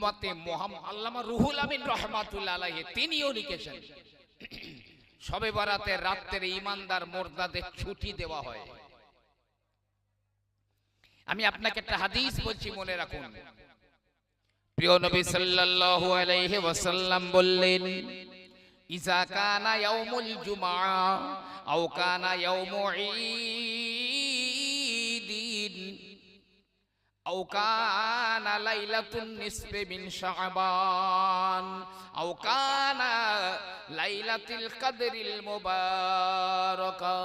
উম্মতে আল্লামা রুহুল আমিন রহমাতুল্লাহ আলাইহি, তিনিও লিখেছেন, সবে বরাতে রাত্রে ইমানদার মোর্দাদের ছুটি দেওয়া হয়। আমি আপনাকে একটা হাদিস বলছি, মনে রাখুন। প্রিয় নবী সাল্লাল্লাহু আলাইহি ওয়াসাল্লাম বললেন, ইজা কানা ইয়াউমুল জুমআ, আও কানা ইয়াউমু ঈদিন আও কানা লাইলাতুন নিসফি মিন শাবান আও কানা লাইলাতুল কদরিল মুবারাকা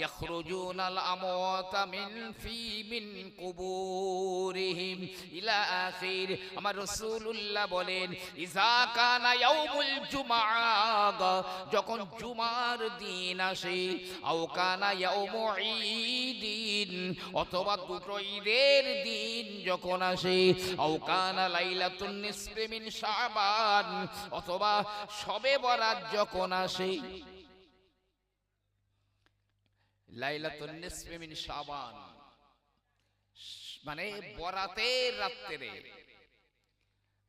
ইয়াখরুজুনাল আমওয়াতা মিন ফি মিন কুবুরিহিম ইলা আখির আমার রাসূলুল্লাহ বলেন ইজা কানা ইয়াউমুল জুমআ যখন জুমার দিন আসে, আও কানা ইয়াউমু ঈদিন, অথবা দুটো ঈদের দিন যখন আসে অকানা কানা লাইলাতুন নিসফি শাবান, অথবা সবে বরাত যখন আসে, লাইলাতুন নিসফি মিন শাবান মানে বরাতের রাত্রে।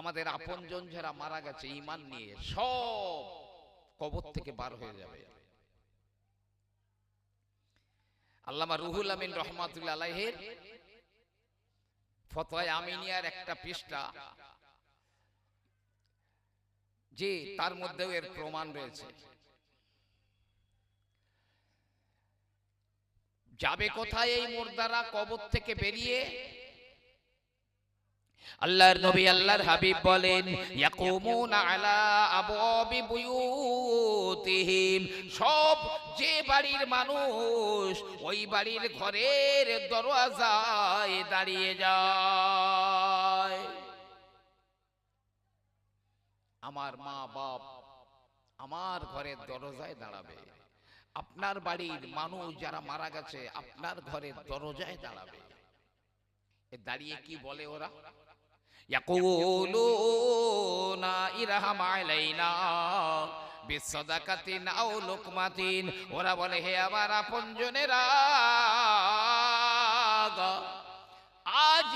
আমাদের আপনজন যারা মারা গেছে ইমান নিয়ে সব কবর থেকে বার হয়ে যাবে। আল্লামা রুহুল আমিন রহমাতুল্লাহ আলাইহের ফতোয় আমিনিয়ার একটা পৃষ্ঠা, যে তার মধ্যেও এর প্রমাণ রয়েছে। যাবে কোথায় এই মুর্দারা কবর থেকে বেরিয়ে? আল্লাহর নবী আল্লাহর হাবিব বলেন ইয়াকুমুনা আলা আবওয়াবি বুয়ুতিহিম। সব যে বাড়ির মানুষ ওই বাড়ির ঘরের দরওয়াজায় দাঁড়িয়ে যায়। আমার মা বাপ আমার ঘরের দরজায় দাঁড়াবে। আপনার বাড়ির মানুষ যারা মারা গেছে আপনার ঘরের দরজায় দাঁড়াবে। এ দাঁড়িয়ে কি বলে ওরা? يقولون ইরহাম আলাইনা বিসদাকাতিন আও লুকমাতিন ওরা বলে হে আমার আপনজনেরা আজ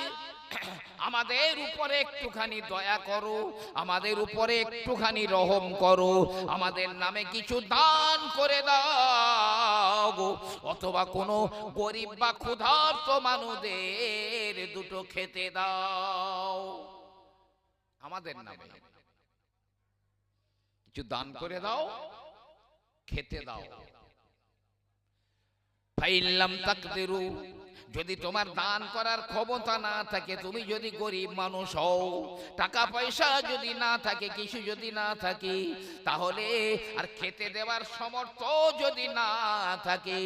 আমাদের উপরে একটুখানি দয়া করো, আমাদের উপরে একটুখানি রহম করো, আমাদের নামে কিছু দান করে দাও অথবা কোনো গরিব বা ক্ষুধার্ত দুটো খেতে দাও। আমাদের নামে কিছু দান করে দাও, খেতে দাও। ফাইল্লাম তাকদিরু যদি তোমার দান করার ক্ষমতা না থাকে, তুমি যদি গরিব মানুষ হও, টাকা পয়সা যদি না থাকে কিছু যদি না থাকে, তাহলে আর খেতে দেওয়ার সমর্থ যদি না থাকে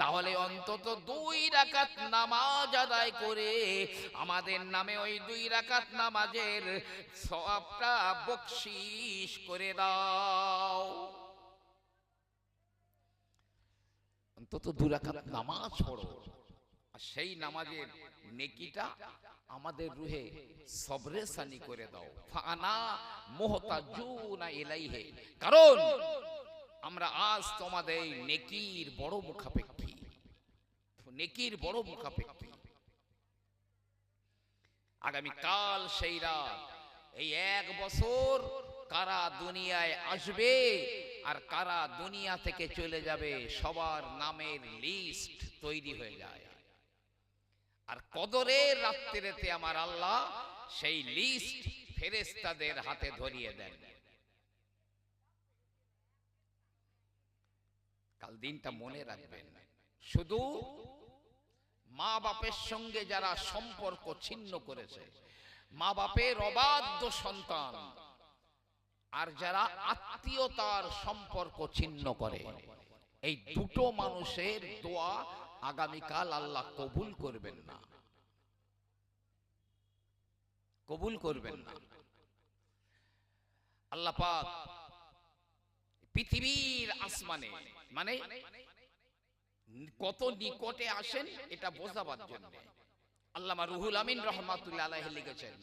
তাহলে অন্তত দুই রাকাত নামাজ আদায় করে আমাদের নামে ওই দুই রাকাত নামাজের সবটা বকশিস করে দাও। অন্তত দুরাকাত নামাজ পড়ো। আর সেই নামাজের নেকিটা আমাদের রুহে সবরে সানি করে দাও। ফানা মোহতাজুনা ইলাইহে। কারণ আমরা আজ তোমাদের নেকির বড় মুখাপেক্ষী। নেকির বড় মুখাপেক্ষী। আগামী কাল সেই রাত, এই এক বছর কারা দুনিয়ায় আসবে আর কারা দুনিয়া থেকে চলে যাবে, সবার নামের লিস্ট তৈরি হয়ে যায়। আর কদরের রাত্রিতে আমার আল্লাহ সেই লিস্ট ফেরেস্তাদের হাতে ধরিয়ে দেন। কাল দিনটা মনে রাখবেন, শুধু মা বাপের সঙ্গে যারা সম্পর্ক ছিন্ন করেছে মা বাপের অবাধ্য সন্তান আর যারা আত্মীয়তার সম্পর্ক ছিন্ন করে, এই দুটো মানুষের দোয়া আগামীকাল আল্লাহ কবুল করবেন না। কবুল করবেন না। আল্লাহ পাক পৃথিবীর আসমানে মানে কত নিকটে আসেন এটা বোঝাবার জন্য। আল্লামা রুহুল আমিন রহমাতুল্লাহ লিখেছেন,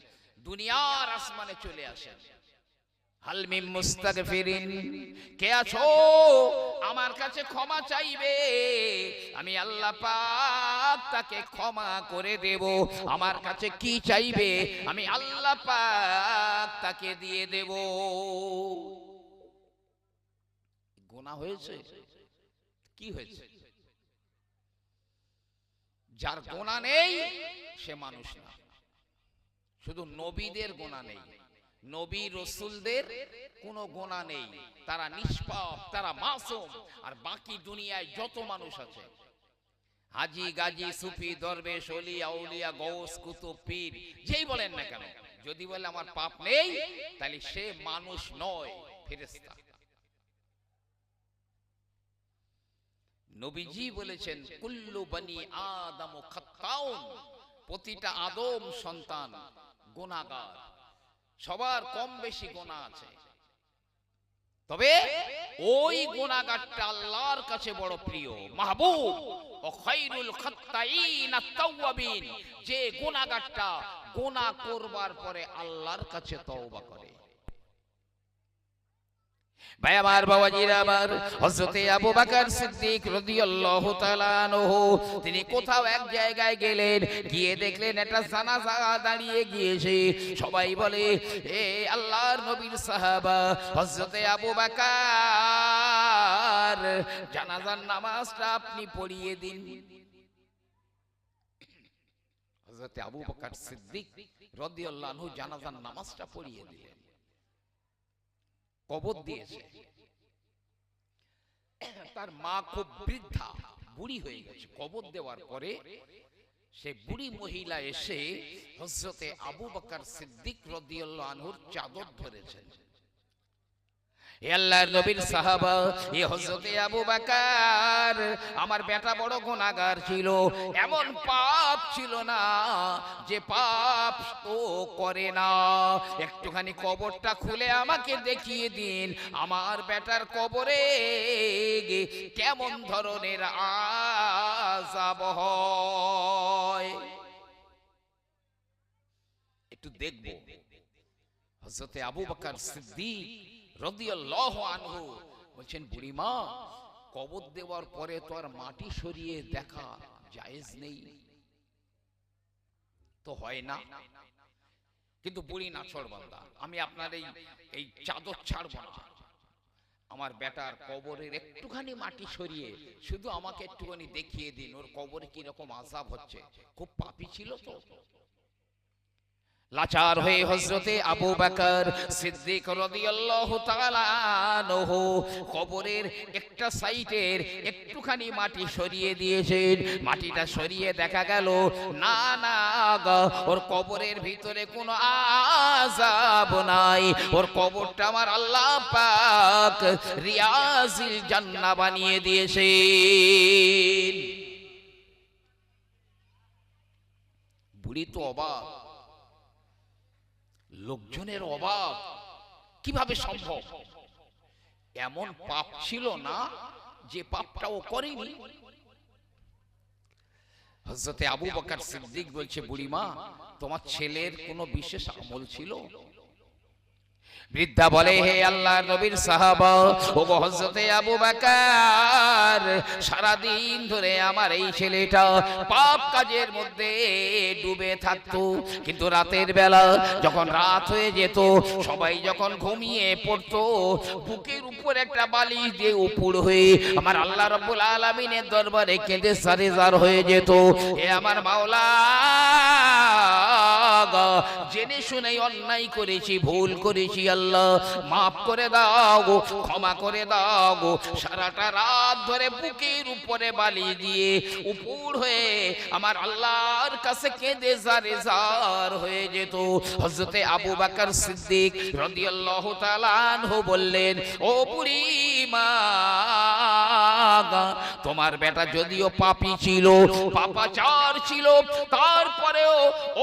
দুনিয়ার আসমানে চলে আসেন। হালমিম মুস্তাগফিরিন। কে আছো? আমার কাছে ক্ষমা চাইবে। আমি আল্লাহ পাক তাকে ক্ষমা করে দেব। আমার কাছে কি চাইবে? আমি আল্লাহ পাক তাকে দিয়ে দেব। গোনা হয়েছে? কি হয়েছে? যার গোনা নেই সে মানুষ না। শুধু নবীদের গোনা নেই। নবী রসুলদের কোনো গোনা নেই। তারা নিষ্পাপ তারা মাসুম। আর বাকি দুনিয়ায় যত মানুষ আছে। হাজি গাজি সুফি দরবেশ অলি আউলিয়া গৌস কুতুব পীর। যেই বলেন না কেন যদি বলে আমার পাপ নেই তাহলে সে মানুষ নয় ফেরেশতা। নবীজি বলেছেন কুল্লু বনি আদম খাত্তাউন। প্রতিটা আদম সন্তান গুনাহগার। সবার কম বেশি গোনা আছে। তবে ওই গোনাগারটা আল্লাহর কাছে বড় প্রিয়। মাহবুব ও খাইরুল খাত্তাইন আত-তাওয়াবিন যে গোনাগারটা গোনা করবার পরে আল্লাহর কাছে তওবা করে। ভাই, আমার আমার হযরতে আবু বকর সিদ্দিক রাদিয়াল্লাহু তাআলা আনহু, তিনি কোথাও এক জায়গায় গেলেন, গিয়ে দেখলেন একটা জানাজা দাঁড়িয়ে গিয়েছে। সবাই বলে, এ আল্লাহর নবীর সাহাবা, হযরতে আবু জানাজার নামাজটা আপনি পড়িয়ে দিন। হযরতে আবু সিদ্দিক রাদিয়াল্লাহু জানাজার নামাজটা পড়িয়ে দিলেন। কবর দিয়েছে। তার মা খুব বৃদ্ধা বুড়ি হয়ে গেছে। কবর দেওয়ার পরে সে বুড়ি মহিলা এসে হজরতে আবু বকর সিদ্দিক রদিয়াল্লাহ আনহুর চাদর ধরেছেন। আল্লাহর নবীর সাহাবা, এ হযরতে আবু বকর। আমার বেটা বড় গুনাহগার ছিল, এমন পাপ ছিল না যে পাপ ও করে না। একটুখানি কবরটা খুলে আমাকে দেখিয়ে দিন, আমার বেটার কবরে কেমন ধরনের আযাব হয়। একটু দেখব। হযরতে আবু বকর সিদ্দিক বলছেন, বুড়িমা, কবর দেওয়ার পরে তো আর মাটি সরিয়ে দেখা জায়েজ নেই। তো হয় না। কিন্তু বুড়ি নাছড় বান্দা, আমি আপনার এই এই চাদর ছাড়বো না। আমার বেটার কবরের একটুখানি মাটি সরিয়ে শুধু আমাকে একটুখানি দেখিয়ে দিন, ওর কবরে কীরকম আজাব হচ্ছে। খুব পাপি ছিল তো। লাচার হয়ে হজরতে আবু বকর সিদ্দিক রাদিয়াল্লাহু তাআলা আনহু কবরের একটা সাইটের একটুখানি মাটি সরিয়ে দিয়েছেন। মাটিটা সরিয়ে দেখা গেল না না ওর কবরের ভিতরে কোনো আযাব নাই। ওর কবরটা আমার আল্লাহ পাক রিয়াজিল জান্নাহ বানিয়ে দিয়েছেন। বুড়ি তো অবাক। লোকজনের অভাব কীভাবে সম্ভব? এমন পাপ ছিল না যে পাপটা ও করেনি। হজরতে আবু বকার সিদ্দিক বলছে, বুড়িমা, তোমার ছেলের কোনো বিশেষ আমল ছিল? বৃদ্ধা বলে, হে আল্লাহ নবীর সাহাবা ও হজরতে আবু বকর সারা দিন ধরে আমার এই ছেলেটা পাপ কাজের মধ্যে ডুবে থাকতো। কিন্তু রাতের বেলা যখন রাত হয়ে যেত, সবাই যখন ঘুমিয়ে পড়তো, বুকের উপর একটা বালিশ দিয়ে উপুড় হয়ে আমার আল্লাহ রব্বুল আলামিনের দরবারে কেঁদে সারেজার হয়ে যেত। এ আমার মাওলা জেনে শুনে অন্যায় করেছি, ভুল করেছি, আল্লাহ মাফ করে দাও ক্ষমা করে দাও সারাটা রাত ধরে বুকের উপরে বালি দিয়ে উপর হয়ে আমার আল্লাহর কাছে কেঁদে জারে জার হয়ে যেত। হযরতে আবু বকর সিদ্দিক রাদিয়াল্লাহু তাআলা আনহু বললেন, ও বুড়ি মা, তোমার বেটা যদিও পাপি ছিল, পাপাচার ছিল, তারপরেও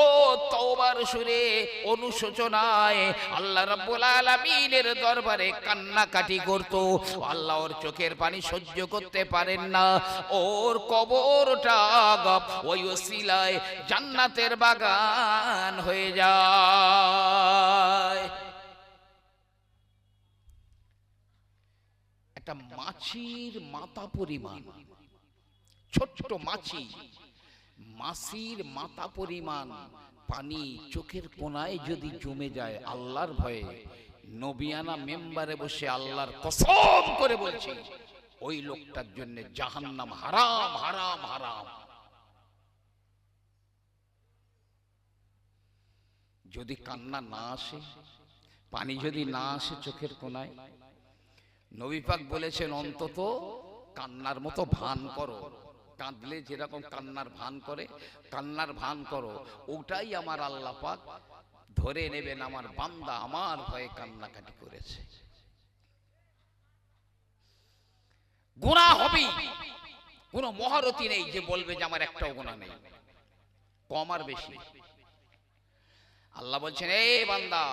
ও তওবার সুরে অনুশোচনায় আল্লাহ রাব্বুল আলামিনের দরবারে কান্নাকাটি করত। আল্লাহ ওর চোখের পানি সহ্য করতে পারেন না। ওর কবরটা ওই ওসিলায় জান্নাতের বাগান হয়ে যায়। একটা মাছির মাথা পরিমাণ, ছোট্ট মাছি, মাছির মাথা পরিমাণ পানি চোখের কোনায় যদি জমে যায় আল্লাহর ভয়ে, নবিয়ানা মেম্বারে বসে আল্লাহর কসম করে বলছি, ওই লোকটার জন্য জাহান্নাম হারাম হারাম হারাম। যদি কান্না না আসে, পানি যদি না আসে চোখের কোনায় নবী পাক বলেছেন, অন্তত কান্নার মতো ভান করো। কাঁদলে যেরকম কান্নার ভান করে, কান্নার ভান করো, ওটাই আমার আল্লাহ পাক ধরে নেবেন, আমার বান্দা আমার ভয়ে কান্নাকাটি করেছে। গুণা হবেই। কোন মহারতি নেই যে বলবে যে আমার একটাও গুণা নেই। কম আর বেশি। আল্লাহ বলছেন এই বান্দা,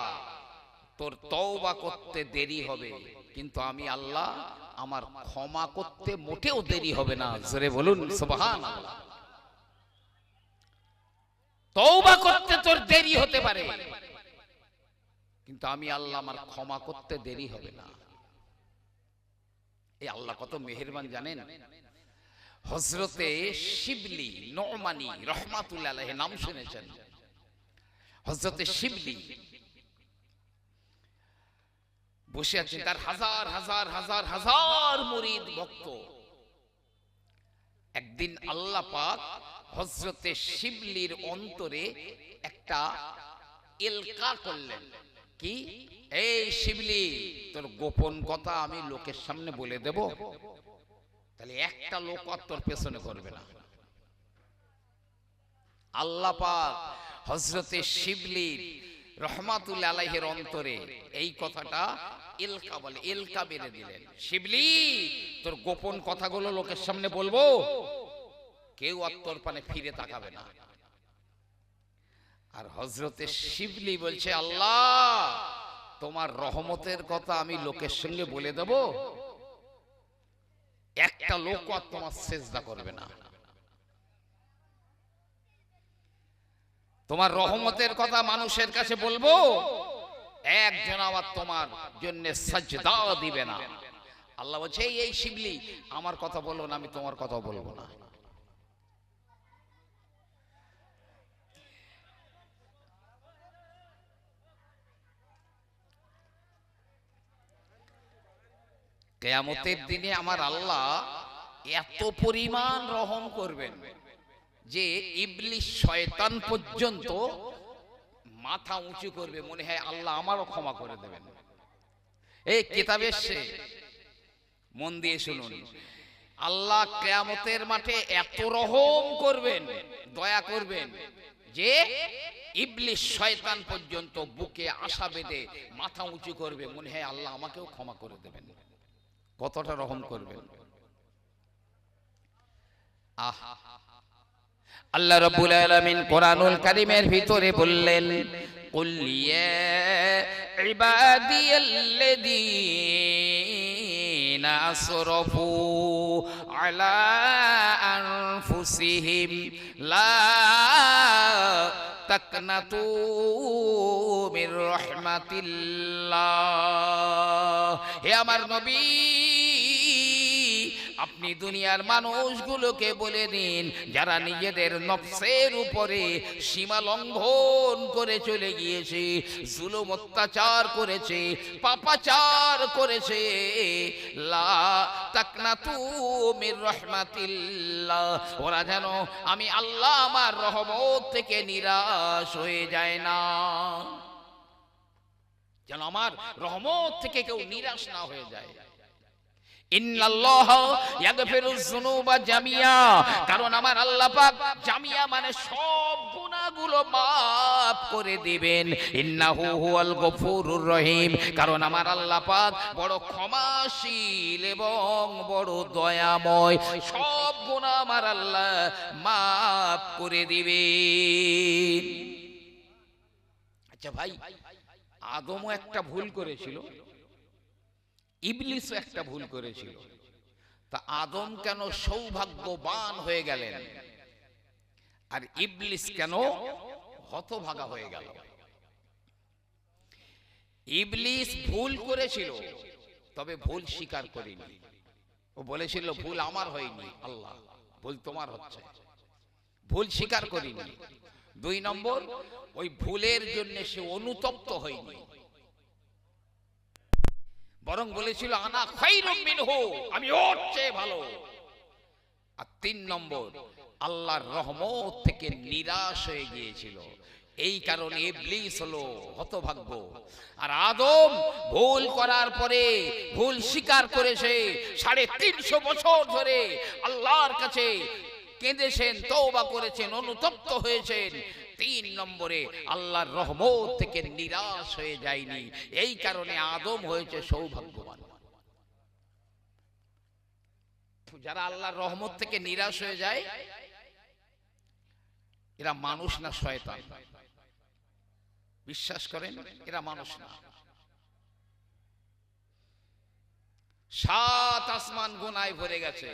তোর তওবা করতে দেরি হবে, কিন্তু আমি আল্লাহ আমার ক্ষমা করতে মোটেও দেরি হবে না। জোরে বলুন সুবহান তওবা করতে তোর দেরি হতে পারে। কিন্তু আমি আল্লাহ আমার ক্ষমা করতে দেরি হবে না। এই আল্লাহ কত মেহেরবান জানেন? হজরতে শিবলি নমানি রহমাতুল্লাহ আলাইহি নাম শুনেছেন। হজরতে শিবলি বসে আছেন তার হাজার হাজার হাজার হাজার মুরিদ ভক্ত। একদিন আল্লাহ পাক হজরতে শিবলির অন্তরে একটা এলকা করলেন। কি? এই শিবলি, তোর গোপন কথা আমি লোকের সামনে বলে দেব। তাহলে একটা লোক আর তোর পেছনে করবে না। আল্লাহ পাক হজরতে শিবলির রহমাতুল্লাহ আলাইহের অন্তরে এই কথাটা এলকা বলে এলকা বেড়ে দিলেন। শিবলি, তোর গোপন কথাগুলো লোকের সামনে বলব। কেউ আর তোর পানে ফিরে তাকাবে না। আর হজরতে শিবলি বলছে, আল্লাহ, তোমার রহমতের কথা আমি লোকের সঙ্গে বলে দেব। একটা লোক আর তোমার সেজদা করবে না। তোমার রহমতের কথা মানুষের কাছে বলব? একজন আবার তোমার জন্য সাজদা দিবে না। আল্লাহ বলছে "এই, এই শিবলি আমার কথা বলব না আমি তোমার কথা বলব না। কেয়ামতের দিনে আমার আল্লাহ এত পরিমাণ রহম করবেন। যে ইবলিশ শয়তান পর্যন্ত মাথা উঁচু করবে, মনে হয় আল্লাহ আমারও ক্ষমা করে দেবেন। এই কিতাবে সে মন দিয়ে শুনুন। আল্লাহ কেয়ামতের মাঠে এত রহম করবেন, দয়া করবেন যে ইবলিশ শয়তান পর্যন্ত বুকে আশা বেঁধে মাথা উঁচু করবে, মনে হয় আল্লাহ আমাকেও ক্ষমা করে দেবেন। কতটা রহম করবেন। আহ আল্লাহ রাব্বুল আলামিন কোরআনুল কারীমের ভিতরে বললেন, কুল ইয়া ইবাদিয়াল্লাযীনা আসরাফু আলা আনফুসিহিম, লা তাকনাতু মির রাহমাতিল্লাহ। হে আমার নবী আপনি দুনিয়ার মানুষগুলোকে বলে দিন, যারা নিজেদের নফসের উপরে সীমা লঙ্ঘন করে চলে গিয়েছে, জুলুম অত্যাচার করেছে, পাপাচার করেছে। লা ওরা যেন আমি আল্লাহ আমার রহমত থেকে নিরাশ হয়ে যায় না। যেন আমার রহমত থেকে কেউ নিরাশ না হয়ে যায়। কারণ আমার আল্লাহ জামিয়া মানে সব গুনাহগুলো maaf করে দিবেন। রহিম। কারণ আমার আল্লাহ বড় ক্ষমাশীল এবং বড় দয়াময়। সব গুনাহ আমার আল্লাহ maaf করে দিবেন। আচ্ছা ভাই আদমও একটা ভুল করেছিল। ইবলিসও একটা ভুল করেছিল। তা আদম কেন সৌভাগ্যবান হয়ে গেলেন? আর ইবলিস কেন হতভাগা হয়ে গেল? ইবলিস ভুল করেছিল, তবে ভুল স্বীকার করিনি। ও বলেছিল, ভুল আমার হয়নি, আল্লাহ, ভুল তোমার হচ্ছে। ভুল স্বীকার করিনি। দুই নম্বর, ওই ভুলের জন্য সে অনুতপ্ত হয়নি। বরং বলেছিল, আনা খাইরুম মিনহু। আমি ওর চেয়ে ভালো। আর তিন নম্বর, আল্লাহর রহমত থেকে নিরাশ হয়ে গিয়েছিল। এই কারণে ইবলিস হলো হতভাগ্য। আর আদম ভুল করার পরে, ভুল স্বীকার করেছে সাড়ে তিনশো বছর ধরে আল্লাহর কাছে কেঁদেছেন, তওবা করেছেন, অনুতপ্ত হয়েছেন। তিন নম্বরে আল্লাহর রহমত থেকে নিরাশ হয়ে যায়নি। এই কারণে আদম হয়েছে সৌভাগ্যবান। যারা আল্লাহর রহমত থেকে নিরাশ হয়ে যায়, এরা মানুষ না শয়তান? বিশ্বাস করেন, এরা মানুষ না। সাত আসমান গোনায় ভরে গেছে,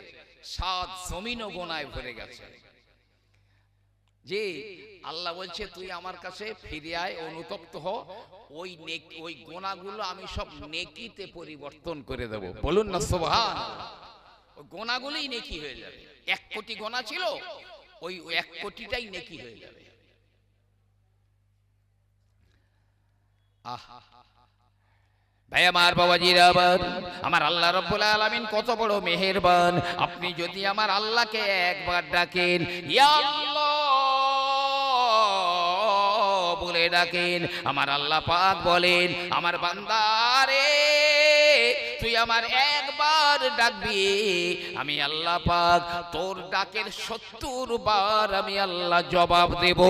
সাত জমিনও গোনায় ভরে গেছে। যে আল্লাহ বলছে, তুই আমার কাছে ফিরে আয়, অনুতপ্ত হ। ওই ওই গোনাগুলো আমি সব নেকিতে পরিবর্তন করে দেব। বলুন না সোভান ওই গোনাগুলোই নেকি হয়ে যাবে। এক কোটি গোনা ছিল, ওই এক কোটিটাই নেকি হয়ে যাবে। আহ। ভাই আমার বাবাজিরা আবার, আমার আল্লাহ রব্বুল আলামিন কত বড় মেহেরবান। আপনি যদি আমার আল্লাহকে একবার ডাকেন, ইয়া বলে ডাকেন। আমার আল্লাহ পাক বলেন, আমার বান্দারে, তুই আমার একবার ডাকবি। আমি আল্লাহ পাক তোর ডাকের সত্তর বার আমি আল্লাহ জবাব দেব।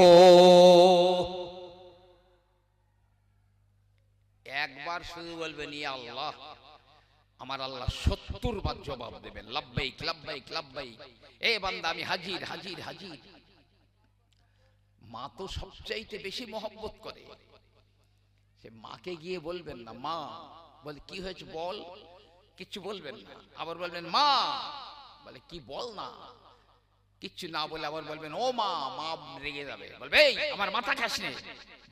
একবার শুধু বলবেন ইয়া আল্লাহ, আমার আল্লাহ সত্তর বার জবাব দেবেন। লাব্বাইক লাব্বাইক লাব্বাইক। এ বান্দা, আমি হাজির হাজির হাজির। মা তো সবচাইতে বেশি মহব্বত করে। সে মাকে গিয়ে বলবেন না, মা। বলে, কি হয়েছে বল? কিচ্ছু বলবেন না। আবার বলবেন, মা। বলে, কি বল না? কিচ্ছু না। বলে আবার বলবেন, ও মা। মা রেগে যাবে। বলবে আমার মাথা খাস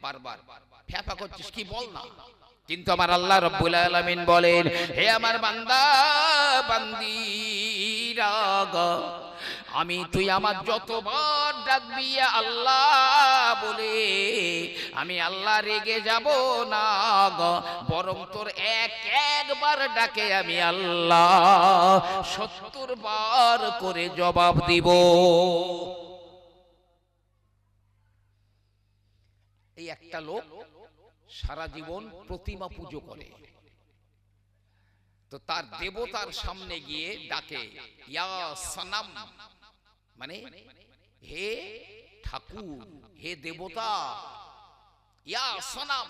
বারবার, ফ্যাপা করছিস, কি বল না? কিন্তু আমার আল্লাহ রব্বুল আলামিন বলেন, হে আমার বান্দা, বান্দিরা আমি তুই আমার যতবার ডাকবি আল্লাহ বলে, আমি আল্লাহ রেগে যাব না গ, বরং তোর এক একবার ডাকে আমি আল্লাহ সত্তর বার করে জবাব দিব। এই একটা লোক সারা জীবন প্রতিমা পুজো করে। তো তার দেবতার সামনে গিয়ে ডাকে সনাম। মানে হে ঠাকুর, হে দেবতা, ইয়া সনাম।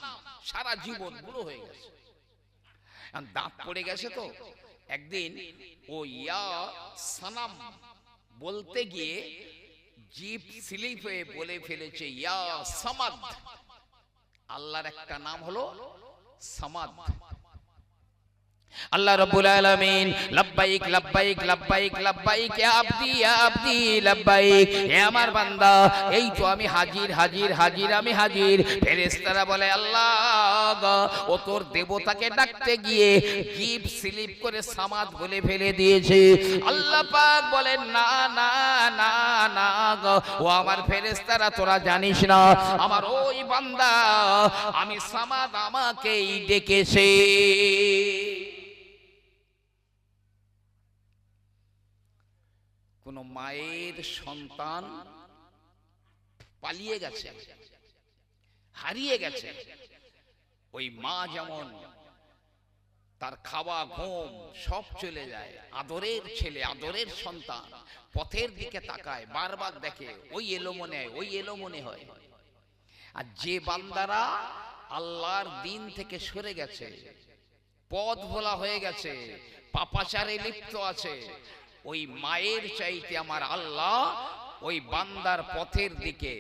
সারা জীবন বুড়ো হয়ে গেছে। দাঁত পড়ে গেছে তো। একদিন ও ইয়া সনাম বলতে গিয়ে জিপ স্লিপ বলে ফেলেছে, ইয়া সমাদ আল্লাহর একটা নাম হলো সমাদ। আল্লাহ রাব্বুল আলামিন লাব্বাইক লাব্বাইক লাব্বাইক লাব্বাইক ইয়া আবদি ইয়া আবদি লাব্বাইক হে আমার বান্দা এই তো আমি হাজির হাজির হাজির আমি হাজির। ফেরেশতারা বলে আল্লাহ ও তোর দেবতাকে ডাকতে গিয়ে জিভ স্লিপ করে সামাদ বলে ফেলে দিয়েছে। আল্লাহ পাক বলেন না না না না গো, ও আমার ফেরেশতারা তোরা জানিস না আমার ওই বান্দা আমি সামাদ আমাকেই ডেকেছে। কোন মায়ের সন্তান পালিয়ে গেছে, হারিয়ে গেছে। ওই মা যেমন তার খাওয়া, ঘুম সব চলে যায়, আদরের ছেলে, আদরের সন্তান, পথের দিকে তাকায়, বারবার দেখে, ওই এলো মনে হয় ওই এলো মনে হয়। আর যে বান্দারা আল্লাহর দিন থেকে সরে গেছে পথ ভোলা হয়ে গেছে, পাপাচারে লিপ্ত আছে ওই মায়ের চাইতে আমার আল্লাহ ওই বান্দার পথের দিকে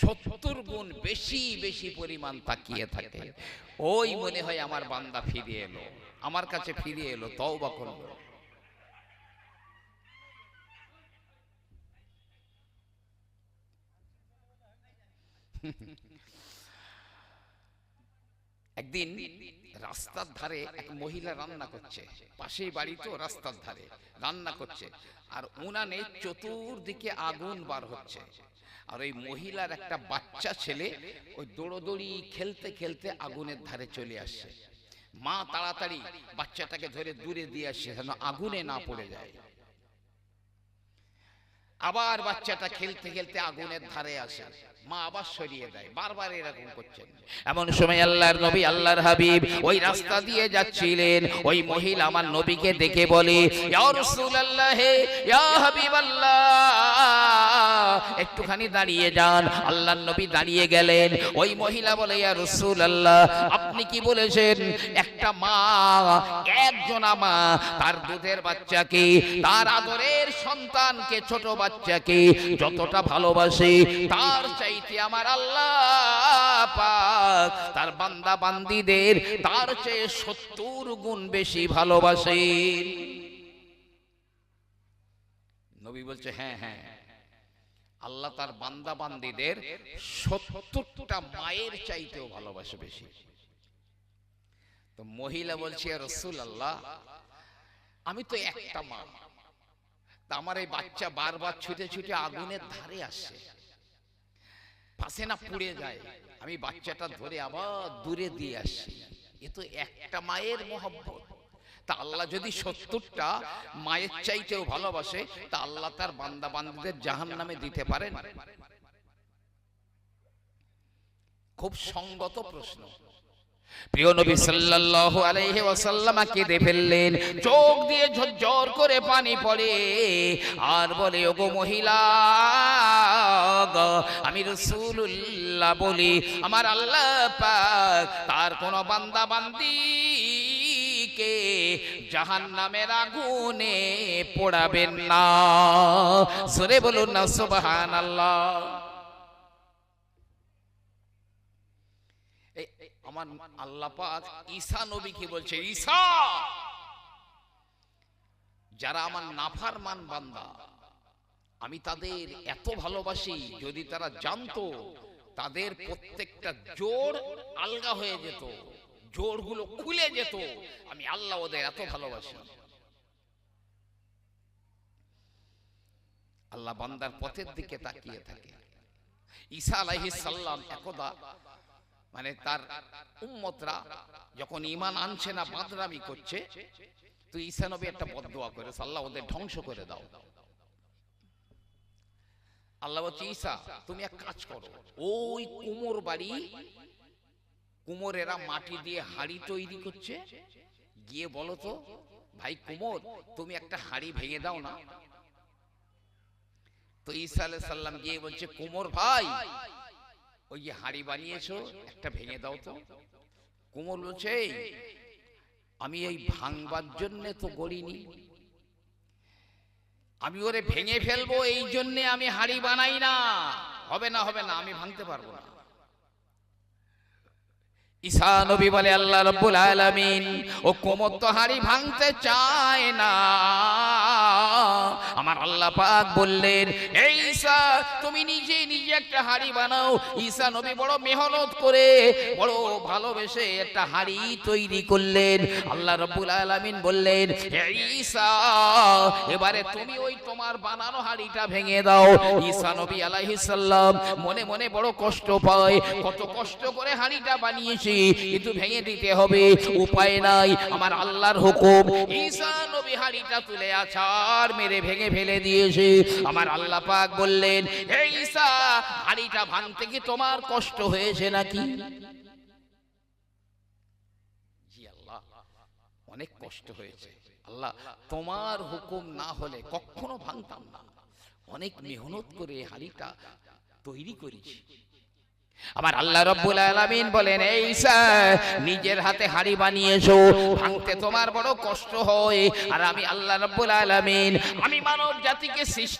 সত্তর গুণ বেশি বেশি পরিমাণ তাকিয়ে থাকে। ওই মনে হয় আমার বান্দা ফিরে এলো, আমার কাছে ফিরে এলো, তওবা করল। একদিন রাস্তার ধারে এক মহিলা রান্না করছে। পাশেই বাড়ি তো রাস্তার ধারে, রান্না করছে। আর উনানে চতুর্দিকে আগুন বার হচ্ছে। আর ওই মহিলার একটা বাচ্চা ছেলে ওই দৌড়োদৌড়ি খেলতে খেলতে আগুনের ধারে চলে আসছে। মা তাড়াতাড়ি বাচ্চাটাকে ধরে দূরে দিয়ে আসছে যেন আগুনে না পড়ে যায়। আবার বাচ্চাটা খেলতে খেলতে আগুনের ধারে আসে। মা আবার সরিয়ে দেয়, বারবার এরকম করছেন। এমন সময় আল্লাহর নবী, আল্লাহর হাবিব ওই রাস্তা দিয়ে যাচ্ছিলেন। ওই মহিলা আমার নবীকে দেখে বলে একটুখানি দাঁড়িয়ে যান। আল্লাহর নবী দাঁড়িয়ে গেলেন। ওই মহিলা বলে, ইয়া রাসূলুল্লাহ, আপনি কি বলেছেন? একটা মা, একজনা মা তার দুধের বাচ্চাকে তার আদরের সন্তানকে, ছোট বাচ্চাকে যতটা ভালোবাসে, তার চাইতে আমার আল্লাহ পাক। তার বান্দা বান্দিদের, তার চেয়ে সত্তর গুণ বেশি ভালোবাসে। নবী বলছে হ্যাঁ হ্যাঁ। আল্লাহ তার বান্দা বান্দিদের সত্তরটা মায়ের চাইতেও ভালোবাসে বেশি। তো মহিলা বলছে রসুল আল্লাহ আমি তো একটা মা। আমার এই বাচ্চা বারবার ছুটে ছুটে আগুনের ধারে আসে। পাশে না পুড়ে যায়। আমি বাচ্চাটা ধরে আবার দূরে দিয়ে আসি। এ তো একটা মায়ের মহব্বত। তা আল্লাহ যদি সত্তরটা মায়ের চাইতেও ভালোবাসে, তা আল্লাহ তার বান্দা বান্দিদের জাহান নামে দিতে পারেন। খুব সঙ্গত প্রশ্ন। প্রিয় নবী সাল্লাল্লাহু আলাইহি ওয়াসাল্লাম কেঁদে ফেললেন। চোখ দিয়ে ঝরঝর করে পানি পড়ে। আর বলে ওগো মহিলা আমি রাসূলুল্লাহ বলি আমার আল্লাহ পাক তার কোন বান্দা বান্দি কে জাহান নামের আগুনে পোড়াবেন না। সরে বলুন না সুবহানাল্লাহ এই- এই আমার আল্লাহ পাক ঈসা নবী কি বলছে, ঈসা! যারা আমার নাফারমান বান্দা, আমি তাদের এত ভালোবাসি, যদি তারা জানতো, তাদের প্রত্যেকটা জোর আলগা হয়ে যেত, জোরগুলো খুলে যেত, আমি আল্লাহ ওদের এত ভালোবাসি। আল্লাহ বান্দার পথের দিকে তাকিয়ে থাকে। ঈসা আলাইহিস সালাম একদা মানে তার উম্মতরা যখন ইমান আনছে না, বাদরামি করছে, তো ঈসা নবী একটা বদদোয়া করে আল্লাহ ওদের ধ্বংস করে দাও। আল্লাহ বলছে, ঈসা, তুমি এক কাজ করো, ওই কুমোর বাড়ি কুমোরেরা মাটি দিয়ে হাড়ি তৈরি করছে। গিয়ে বলো তো, ভাই কুমোর, তুমি একটা হাড়ি ভেঙে দাও না। তো ঈসা আলাইহিস সালাম গিয়ে বলছে, কুমোর ভাই ওই যে হাঁড়ি বানিয়েছো, একটা ভেঙে দাও তো। কুমোর বলছে আমি এই ভাঙবার জন্য তো গড়িনি। আমি ওরে ভেঙে ফেলব, এই জন্যে আমি হাড়ি বানাই না। হবে না হবে না, আমি ভাঙতে পারব না। ঈসা নবী বলে, আল্লাহ রব্বুল আলামিন, ও কোমর হাড়ি ভাঙতে চায় না। আমার আল্লাহ পাক বললেন এই ঈসা, তুমি নিজে নিজে একটা হাড়ি বানাও। ঈসা নবী বড় মেহনত করে, বড় ভালোবেসে একটা হাড়ি তৈরি করলেন। আল্লাহ রব্বুল আলামিন বললেন "হে ঈসা, এবারে তুমি ওই তোমার বানানো হাড়িটা ভেঙে দাও। ঈসা নবী মনে মনে বড় কষ্ট পায়, কত কষ্ট করে হাড়িটা বানিয়েছি। কিন্তু ভেঙে দিতে হবে, উপায় নাই, আমার আল্লাহর হুকুম। তুলে মেরে ভেঙে ফেলে দিয়েছে। আমার আল্লাহ পাক বললেন হাড়িটা ভাঙতে কি তোমার কষ্ট হয়েছে নাকি? অনেক কষ্ট হয়েছে। আল্লাহ, তোমার হুকুম না হলে কখনো ভাঙতাম না। অনেক মেহনত করে হাড়িটা তৈরি করেছি। আমার আল্লাহ রব্বুল আলামিন বলেন এই নিজের হাতে হাড়ি বানিয়েছো ভাঙতে তোমার বড় কষ্ট হয়। আর আমি আল্লাহ রব্বুল আলামিন আমি মানব জাতিকে সৃষ্টি